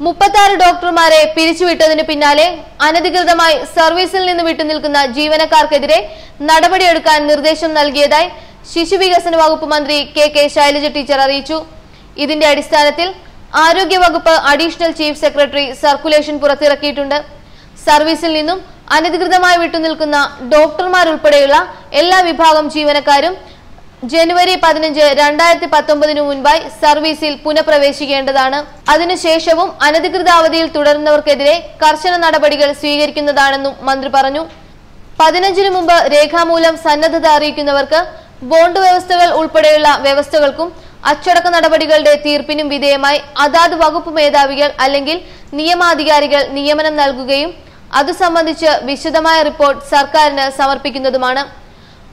മുപ്പത്താറ് ഡോക്ടർമാരെ പിരിച്ചുവിട്ടതിന് പിന്നാലെ അനധികൃതമായി സർവീസിൽ നിന്ന് വിട്ടുനിൽക്കുന്ന ജീവനക്കാർക്കെതിരെ നടപടിയെടുക്കാൻ നിർദ്ദേശം നൽകിയതായി ശിശുവികസന വകുപ്പ് മന്ത്രി കെ കെ ശൈലജ ടീച്ചർ അറിയിച്ചു. ഇതിന്റെ അടിസ്ഥാനത്തിൽ ആരോഗ്യ വകുപ്പ് അഡീഷണൽ ചീഫ് സെക്രട്ടറി സർക്കുലേഷൻ പുറത്തിറക്കിയിട്ടുണ്ട്. സർവീസിൽ നിന്നും അനധികൃതമായി വിട്ടുനിൽക്കുന്ന ഡോക്ടർമാരുൾപ്പെടെയുള്ള എല്ലാ വിഭാഗം ജീവനക്കാരും ജനുവരി പതിനഞ്ച് രണ്ടായിരത്തി പത്തൊമ്പതിനു മുൻപായി സർവീസിൽ പുനഃപ്രവേശിക്കേണ്ടതാണ്. അതിനുശേഷവും അനധികൃത അവധിയിൽ തുടരുന്നവർക്കെതിരെ കർശന നടപടികൾ സ്വീകരിക്കുന്നതാണെന്നും മന്ത്രി പറഞ്ഞു. പതിനഞ്ചിനു മുമ്പ് രേഖാമൂലം സന്നദ്ധത അറിയിക്കുന്നവർക്ക് ബോണ്ട് വ്യവസ്ഥകൾ ഉൾപ്പെടെയുള്ള വ്യവസ്ഥകൾക്കും അച്ചടക്ക നടപടികളുടെ തീർപ്പിനും വിധേയമായി അതാത് വകുപ്പ് മേധാവികൾ അല്ലെങ്കിൽ നിയമാധികാരികൾ നിയമനം നൽകുകയും അത് സംബന്ധിച്ച് വിശദമായ റിപ്പോർട്ട് സർക്കാരിന് സമർപ്പിക്കുന്നതുമാണ്.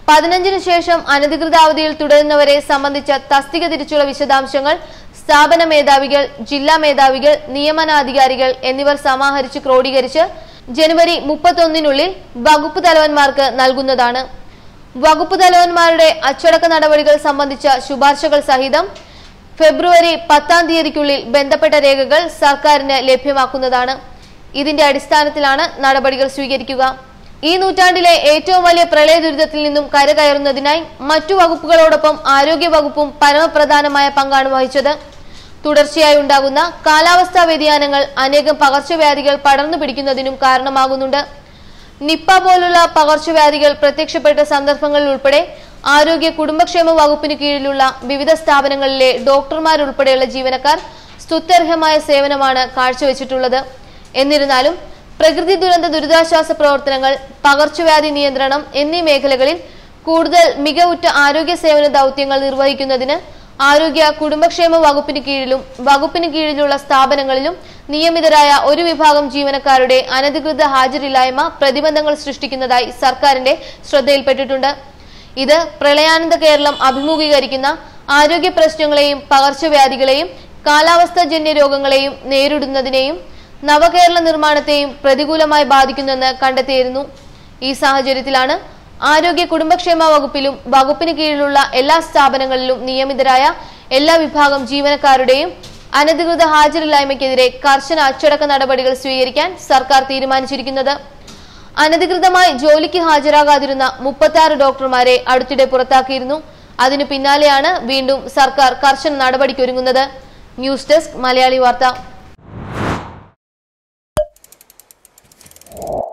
പതിനഞ്ചിന് ശേഷം അനധികൃത അവധിയിൽ തുടരുന്നവരെ സംബന്ധിച്ച തസ്തിക തിരിച്ചുള്ള വിശദാംശങ്ങൾ സ്ഥാപന മേധാവികൾ ജില്ലാ മേധാവികൾ നിയമനാധികാരികൾ എന്നിവർ സമാഹരിച്ച് ക്രോഡീകരിച്ച് ജനുവരി മുപ്പത്തൊന്നിനുള്ളിൽ വകുപ്പ് തലവന്മാർക്ക് നൽകുന്നതാണ്. വകുപ്പ് തലവന്മാരുടെ അച്ചടക്ക നടപടികൾ സംബന്ധിച്ച ശുപാർശകൾ സഹിതം ഫെബ്രുവരി പത്താം തീയതിക്കുള്ളിൽ ബന്ധപ്പെട്ട രേഖകൾ സർക്കാരിന് ലഭ്യമാക്കുന്നതാണ്. ഇതിന്റെ അടിസ്ഥാനത്തിലാണ് നടപടികൾ സ്വീകരിക്കുക. ഈ നൂറ്റാണ്ടിലെ ഏറ്റവും വലിയ പ്രളയ ദുരിതത്തിൽ നിന്നും കരകയറുന്നതിനായി മറ്റു വകുപ്പുകളോടൊപ്പം ആരോഗ്യ വകുപ്പും പരമപ്രധാനമായ പങ്കാണ് വഹിച്ചത്. തുടർച്ചയായി ഉണ്ടാകുന്ന കാലാവസ്ഥാ വ്യതിയാനങ്ങൾ അനേകം പകർച്ചവ്യാധികൾ പടർന്നു പിടിക്കുന്നതിനും കാരണമാകുന്നുണ്ട്. നിപ്പ പോലുള്ള പകർച്ചവ്യാധികൾ പ്രത്യക്ഷപ്പെട്ട സന്ദർഭങ്ങളിൽ ഉൾപ്പെടെ ആരോഗ്യ കുടുംബക്ഷേമ വകുപ്പിന് കീഴിലുള്ള വിവിധ സ്ഥാപനങ്ങളിലെ ഡോക്ടർമാരുൾപ്പെടെയുള്ള ജീവനക്കാർ സ്തുത്യർഹമായ സേവനമാണ് കാഴ്ചവെച്ചിട്ടുള്ളത്. എന്നിരുന്നാലും പ്രകൃതി ദുരന്ത ദുരിതാശ്വാസ പ്രവർത്തനങ്ങൾ പകർച്ചവ്യാധി നിയന്ത്രണം എന്നീ മേഖലകളിൽ കൂടുതൽ മികവുറ്റ ആരോഗ്യ സേവന ദൗത്യങ്ങൾ നിർവഹിക്കുന്നതിന് ആരോഗ്യ കുടുംബക്ഷേമ വകുപ്പിന് കീഴിലും വകുപ്പിന് കീഴിലുള്ള സ്ഥാപനങ്ങളിലും നിയമിതരായ ഒരു വിഭാഗം ജീവനക്കാരുടെ അനധികൃത ഹാജരില്ലായ്മ പ്രതിബന്ധങ്ങൾ സൃഷ്ടിക്കുന്നതായി സർക്കാരിന്റെ ശ്രദ്ധയിൽപ്പെട്ടിട്ടുണ്ട്. ഇത് പ്രളയാനന്ത കേരളം അഭിമുഖീകരിക്കുന്ന ആരോഗ്യ പ്രശ്നങ്ങളെയും പകർച്ചവ്യാധികളെയും കാലാവസ്ഥാജന്യ രോഗങ്ങളെയും നേരിടുന്നതിനെയും നവകേരള നിർമ്മാണത്തെയും പ്രതികൂലമായി ബാധിക്കുന്നെന്ന് കണ്ടെത്തിയിരുന്നു. ഈ സാഹചര്യത്തിലാണ് ആരോഗ്യ കുടുംബക്ഷേമ വകുപ്പിലും വകുപ്പിന് കീഴിലുള്ള എല്ലാ സ്ഥാപനങ്ങളിലും നിയമിതരായ എല്ലാ വിഭാഗം ജീവനക്കാരുടെയും അനധികൃത ഹാജരില്ലായ്മയ്ക്കെതിരെ കർശന അച്ചടക്ക നടപടികൾ സ്വീകരിക്കാൻ സർക്കാർ തീരുമാനിച്ചിരിക്കുന്നത്. അനധികൃതമായി ജോലിക്ക് ഹാജരാകാതിരുന്ന മുപ്പത്തി ഡോക്ടർമാരെ അടുത്തിടെ പുറത്താക്കിയിരുന്നു. അതിനു പിന്നാലെയാണ് വീണ്ടും സർക്കാർ കർശന നടപടിക്കൊരുങ്ങുന്നത്. ന്യൂസ് ഡെസ്ക് മലയാളി വാർത്ത. you